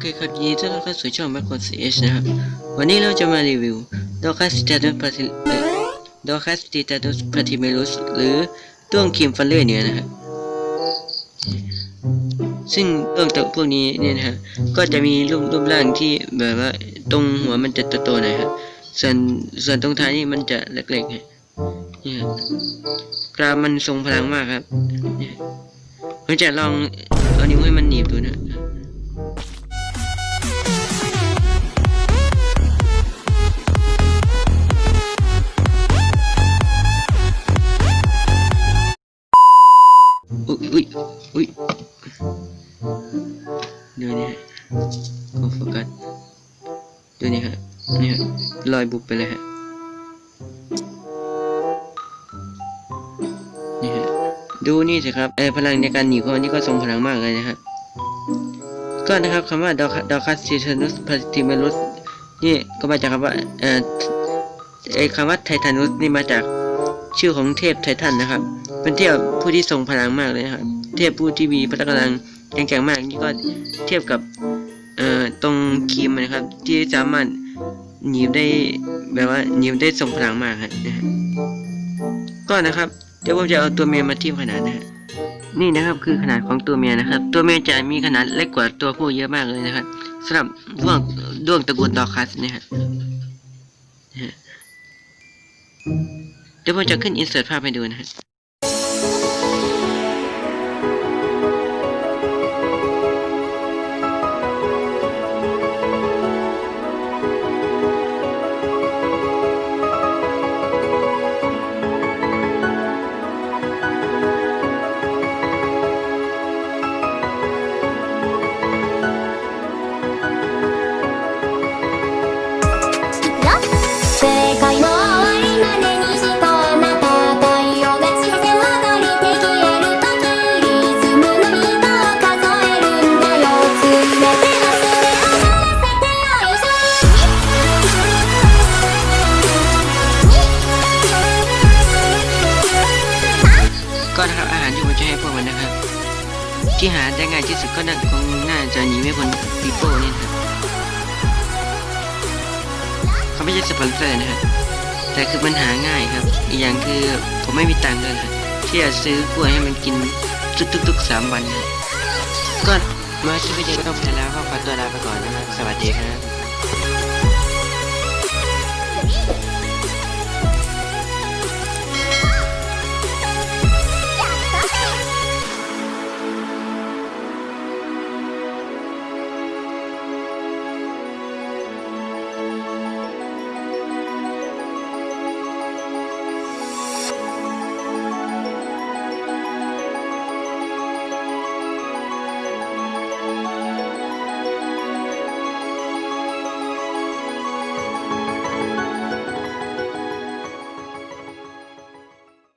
เคครับยินดีต้อนรับเข้าสู่ช่อง Macro CS นะครับ วันนี้เราจะมารีวิว d o c a s t a t u s p a t i d o c a s t a t u s p a t i m e l u s หรือด้วงครีมฟันเลื่อเนื้อนะครับ ซึ่งด้วงตัวพวกนี้เนี่ยนะฮะก็จะมีรูปรูปร่างที่แบบว่าตรงหัวมันจะโตๆหน่อยครับส่วนส่วนตรงท้ายนี่มันจะเล็กๆฮะเนี่ยกรามมันทรงพลังมากครับ เนี่ยผมจะลองเอานิ้วให้มันหนีบดูนะ ดูนี่ฮะก็โฟกัสดูนี่ฮะนี่ฮะลอยบุบไปเลยฮะนี่ฮะดูนี่สิครับเออพลังในการหนีของนนี่ก็ทรงพลังมากเลยนะฮะก็นะครับคำว่าดอคดอคัสซิทันุสพาติเมลุสนี่ก็มาจากคำว่าเอ่อไอคำว่าไททานุสนี่มาจากชื่อของเทพไททันนะครับ เป็นเทพผู้ที่ทรงพลังมากเลยนะครับ เทพผู้ที่มีพลังกำลัง แข็งแกร่งมากนี่ก็เทียบกับเอ่อตรงครีมนะครับ ที่สามารถหนีบได้แบบว่าหนีบได้ทรงพลังมากครับนะฮะก็นะครับเดี๋ยวผมจะเอาตัวเมียมาเทียบขนาดนะฮะนี่นะครับคือขนาดของตัวเมียนะครับ ตัวเมียจะมีขนาดเล็กกว่าตัวผู้เยอะมากเลยนะครับสำหรับด้วงด้วงตระกูลดอคัสเนี่ยฮะนะฮะเดี๋ยวผมจะขึ้นอินเสิร์ตภาพให้ดูนะฮะ ที่หาได้ง่ายที่สุดก็น่าคงน่าจะหนีไม่พ้นปีโป้นี่นะครับเขาไม่ใช่สปอนเซอร์นะครับแต่คือมันหาง่ายครับ อีกอย่างคือผมไม่มีตังค์เลยครับที่จะซื้อกล้วยให้มันกินทุกๆๆสามวันนะครับก็มาที่วิดีโอก็จบไปแล้วก็ขอตัวลาไปก่อนนะครับสวัสดีครับ